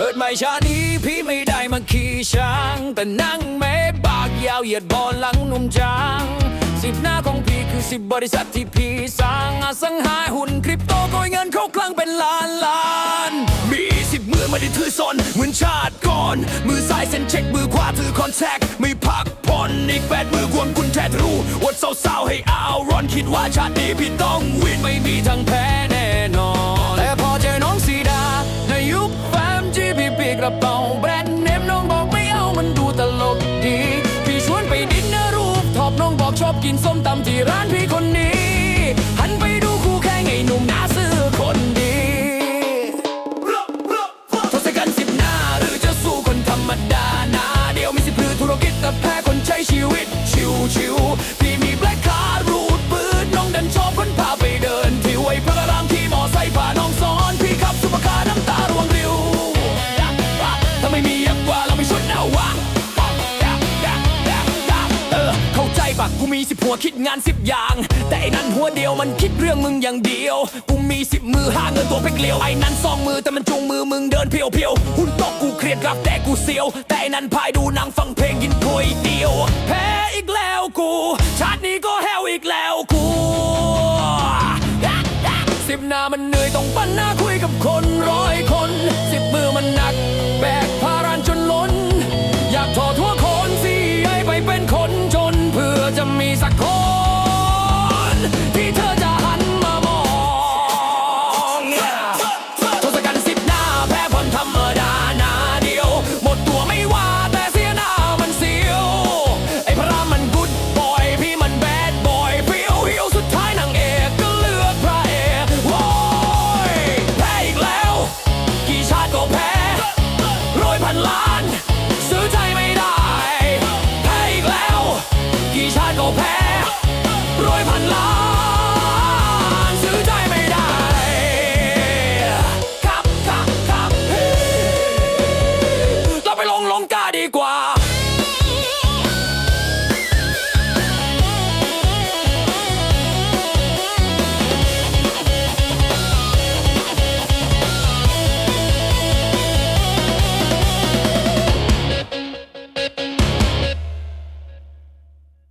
กิดใหม่ชาตินี้พี่ไม่ได้มาขี่ช้าง แต่นั่งเมบากยาวเหยียดบอลหลังหนุ่มจาง สิบหน้าของพี่คือสิบบริษัทที่พี่สร้างอสังหาหุ่นคริปโตโกยเงินเข้าคลังเป็นล้านล้าน มีสิบมือไม่ได้ถือซนเหมือนชาติก่อน มือซ้ายเซ็นเช็คมือขวาถือคอนแทคไม่พักผ่อนอีกแปดมือกวนคุณแทดรู้วัดสาวๆให้อาร้อนคิดว่าชาตินี้พี่ต้องวินไม่มีทางแพ้ กระเป๋าแบรนด์เนมน้องบอกไม่เอามันดูตลกดี พี่ชวนไปดินเนอร์รูปท็อปน้องบอกชอบกินส้มตำที่ร้าน ปักกูมีสิบหัวคิดงานสิบอย่าง แต่ไอ้นั้นหัวเดียวมันคิดเรื่องมึงอย่างเดียว กูมีสิบมือห้าเงินตัวเป็กเลียวไอ้นั้นซองมือแต่มันจูงมือมึงเดินเพียวเพียวหุ่นตกกูเครียดรับแต่กูเสียว แต่ไอ้นั้นพายดูหนังฟังเพลงยินก๋วยเดียว แพ้อีกแล้วกู ชาตินี้ก็เฮวอีกแล้วกูสิบหน้ามันเหนื่อยต้องปั้นหน้าคุยกับคนร้อยคนสิบมือมันหนัก แบกภารันจนล้น อยากถอดทั่วคนสิให้ไปเป็นคน Träumen lang.